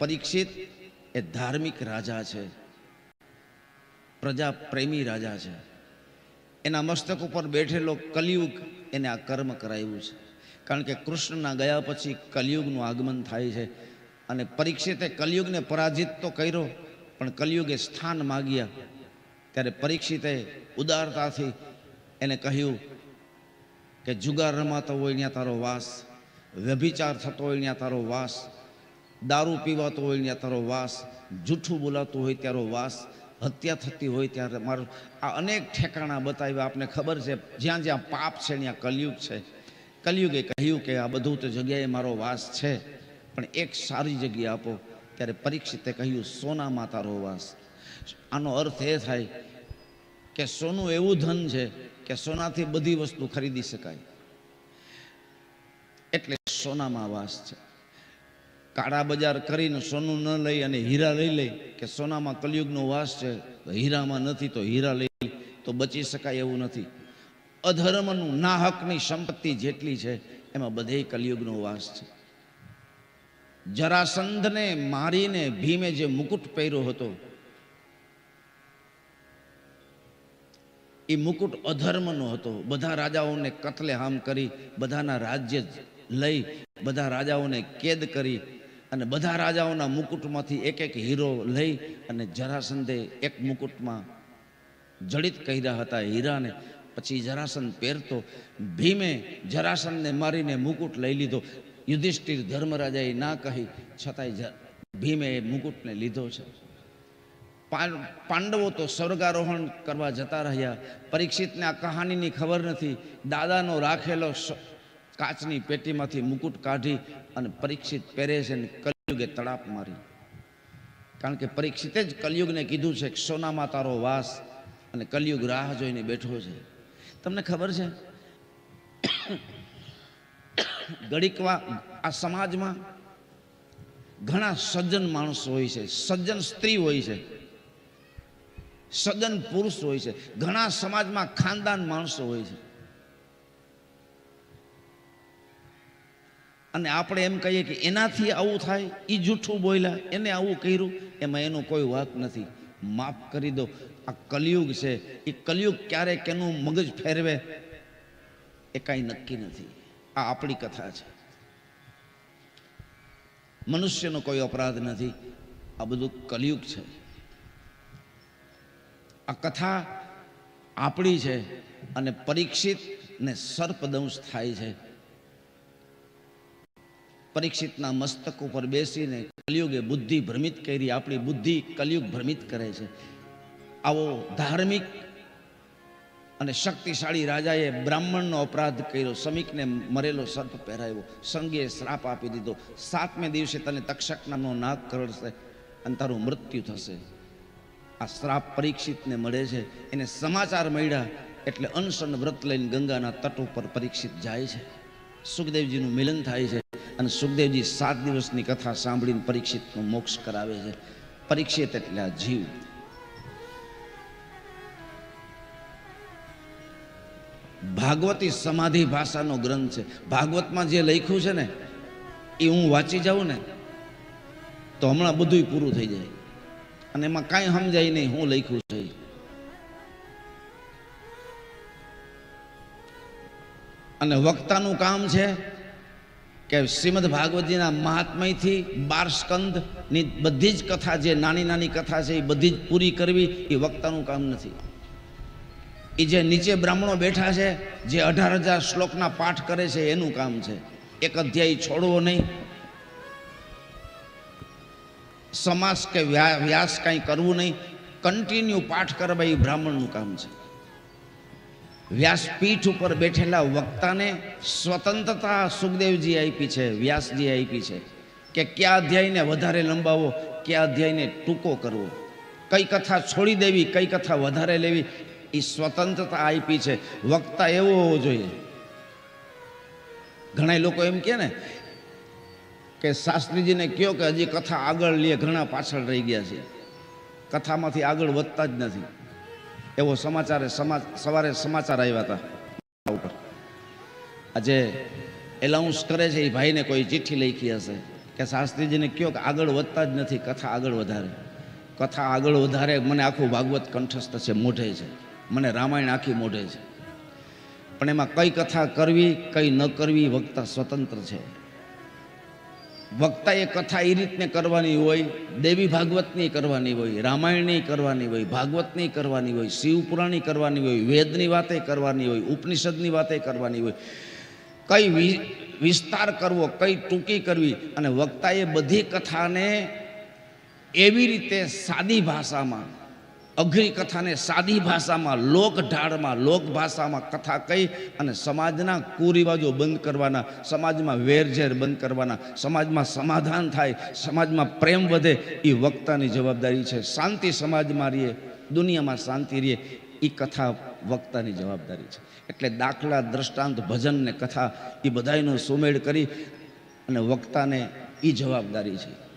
પરીક્ષિત એ ધાર્મિક રાજા છે. પ્રજા પ્રેમી રાજા છે. એના મસ્તક ઉપર બેઠેલો કલિયુગ એને આ કર્મ કરાવ્યું છે. કારણ કે કૃષ્ણના ગયા પછી કલિયુગનું આગમન થાય છે અને પરીક્ષિતે કલિયુગને પરાજિત તો કર્યો, પણ કલિયુગે સ્થાન માગ્યા. ત્યારે પરીક્ષિતે ઉદારતાથી એને કહ્યું કે જુગાર રમાતો હોય ત્યાં તારો વાસ, વ્યભિચાર થતો હોય ત્યાં તારો વાસ દારૂ પીવાતો હોય ત્યાં તારો વાસ, જૂઠું બોલાતું હોય ત્યારો વાસ, હત્યા થતી હોય ત્યારે મારું, આ અનેક ઠેકાણા બતાવ્યા, આપને ખબર છે, જ્યાં જ્યાં પાપ છે ત્યાં કલયુગ છે. કલયુગે કહ્યું કે આ બધું તો જગ્યાએ મારો વાસ છે, પણ એક સારી જગ્યા આપો, ત્યારે પરીક્ષિતે કહ્યું સોનામાં તારો વાસ. આનો અર્થ એ થાય કે સોનું એવું ધન છે કે સોનાથી બધી વસ્તુ ખરીદી શકાય. એટલે સોનામાં વાસ છે. કાળા બજાર કરીને સોનું ન લઈ અને હીરા લઈ લઈ કે સોનામાં કલયુગનો વાસ છે હીરામાં નથી, તો હીરા લઈ તો બચી શકાય એવું નથી. અધર્મનું નાહકની સંપત્તિ જેટલી છે, એમાં બધે કલયુગનો વાસ છે. જરાસંધને મારીને ભીમે જે મુકુટ પહેર્યો હતો એ મુકુટ અધર્મનો હતો. બધા રાજાઓને કતલે હામ કરી, બધાના રાજ્ય લઈ, બધા રાજાઓને કેદ કરી અને બધા રાજાઓના મુકુટમાંથી એક એક હીરો લઈ અને જરાસંધે એક મુકુટમાં જડિત કર્યા હતા હીરાને. પછી જરાસંધ પહેરતો, ભીમે જરાસંધને મારીને મુકુટ લઈ લીધો. યુધિષ્ઠિર ધર્મરાજાએ ના કહી, છતાંય ભીમે એ મુકુટને લીધો છે. પાંડવો તો સ્વર્ગારોહણ કરવા જતા રહ્યા. પરીક્ષિતને આ કહાનીની ખબર નથી. દાદાનો રાખેલો કાચની પેટીમાંથી મુકુટ કાઢી અને પરીક્ષિત પહેરે છે અને કલયુગે તડાપ મારી. કારણ કે પરીક્ષિતે જ કલયુગને કીધું છે કે સોનામાં તારો વાસ અને કલયુગ રાહ જોઈને બેઠો છે. તમને ખબર છે? ગળીકવા આ સમાજમાં ઘણા સજ્જન માણસો હોય છે. સજ્જન સ્ત્રી હોય છે. સજ્જન પુરુષ હોય છે. ઘણા સમાજમાં ખાનદાન માણસો હોય છે. અને આપણે એમ કહીએ કે એનાથી આવું થાય એ જૂઠું બોલ્યા, એને આવું કર્યું, એમાં એનો કોઈ વાક નથી. માફ કરી દો, આ કલયુગ છે એ કલયુગ ક્યારે કેનું મગજ ફેરવે, એ કાંઈ નક્કી નથી. આ આપણી કથા છે. મનુષ્યનો કોઈ અપરાધ નથી. આ બધું કલયુગ છે. આ કથા આપણી છે અને પરીક્ષિત ને સર્પદંશ થાય છે. પરીક્ષિતના મસ્તક ઉપર બેસીને કલયુગે બુદ્ધિ ભ્રમિત કરી આપણી બુદ્ધિ કલયુગ ભ્રમિત કરે છે. આવો ધાર્મિક અને શક્તિશાળી રાજાએ બ્રાહ્મણનો અપરાધ કર્યો સમીકને મરેલો સર્પ પહેરાવ્યો, સંગીએ શ્રાપ આપી દીધો. સાતમે દિવસે તને તક્ષક નામનો નાગ કરડશે અને તારું મૃત્યુ થશે. આ શ્રાપ પરીક્ષિતને મળે છે. એને સમાચાર મળ્યા એટલે અનશન વ્રત લઈને ગંગાના તટ ઉપર પરીક્ષિત જાય છે. સુખદેવજીનું મિલન થાય છે. અને સુખદેવજી સાત દિવસની કથા સાંભળીને પરીક્ષિતનો મોક્ષ કરાવે છે. પરીક્ષિત એટલે જીવ. ભાગવતી સમાધિ ભાષાનો ગ્રંથ છે. ભાગવતમાં જે લખ્યું છે ને, એ હું વાંચી જાઉં ને, તો હમણાં બધું પૂરું થઈ જાય. અને એમાં કાંઈ સમજાય નહીં હું લખ્યું છે. અને વક્તાનું કામ છે કે શ્રીમદ ભાગવતજીના મહાત્મયથી બાર સ્કંદની બધી જ કથા જે નાની નાની કથા છે એ બધી જ પૂરી કરવી એ વક્તાનું કામ નથી. એ જે નીચે બ્રાહ્મણો બેઠા છે, જે અઢાર હજાર શ્લોકના પાઠ કરે છે એનું કામ છે. એક અધ્યાય છોડવો નહીં. સમાસ કે વ્યાસ કાંઈ કરવું નહીં. કન્ટિન્યુ પાઠ કરવા એ બ્રાહ્મણનું કામ છે. વ્યાસપીઠ ઉપર બેઠેલા વક્તાને સ્વતંત્રતા સુખદેવજી આપી છે, વ્યાસજી આપી છે કે કયા અધ્યાયને વધારે લંબાવો, કયા અધ્યાયને ટૂંકો કરવો. કઈ કથા છોડી દેવી, કઈ કથા વધારે લેવી, એ સ્વતંત્રતા આપી છે. વક્તા એવો હોવો જોઈએ. ઘણા લોકો એમ કહે ને કે શાસ્ત્રીજીને કહો કે હજી કથા આગળ લે, ઘણા પાછળ રહી ગયા છે. કથામાંથી આગળ વધતા જ નથી. એવો સમાચાર સમા સવારે સમાચાર આવ્યા હતા ઉપર. આજે એલાઉન્સ કરે છે એ ભાઈને કોઈ ચિઠ્ઠી લખી હશે. કે શાસ્ત્રીજીને કહો કે આગળ વધતા જ નથી, કથા આગળ વધારે. કથા આગળ વધારે મને આખું ભાગવત કંઠસ્થ છે, મોઢે છે. મને રામાયણ આખી મોઢે છે. પણ એમાં કઈ કથા કરવી, કઈ ન કરવી વક્તા સ્વતંત્ર છે. વક્તાએ કથા એ રીતને કરવાની હોય, દેવી ભાગવતની કરવાની હોય, રામાયણની કરવાની હોય, ભાગવતની કરવાની હોય, શિવપુરાણની કરવાની હોય, વેદની વાતે કરવાની હોય, ઉપનિષદની વાતે કરવાની હોય. કઈ વિસ્તાર કરવો, કઈ ટૂંકી કરવી અને વક્તાએ બધી કથાને એવી રીતે સાદી ભાષામાં અઘરી કથાને સાદી ભાષામાં, લોક ઢાળમાં, લોક ભાષામાં કથા કહી અને સમાજના કુરિવાજો બંધ કરવાના, સમાજમાં વેરઝેર બંધ કરવાના, સમાજમાં સમાધાન થાય, સમાજમાં પ્રેમ વધે એ વક્તાની જવાબદારી છે. શાંતિ સમાજમાં રહીએ, દુનિયામાં શાંતિ રહીએ એ કથા વક્તાની જવાબદારી છે. એટલે દાખલા, દ્રષ્ટાંત, ભજન ને કથા એ બધાયનો સુમેળ કરી અને વક્તાને એ જવાબદારી છે.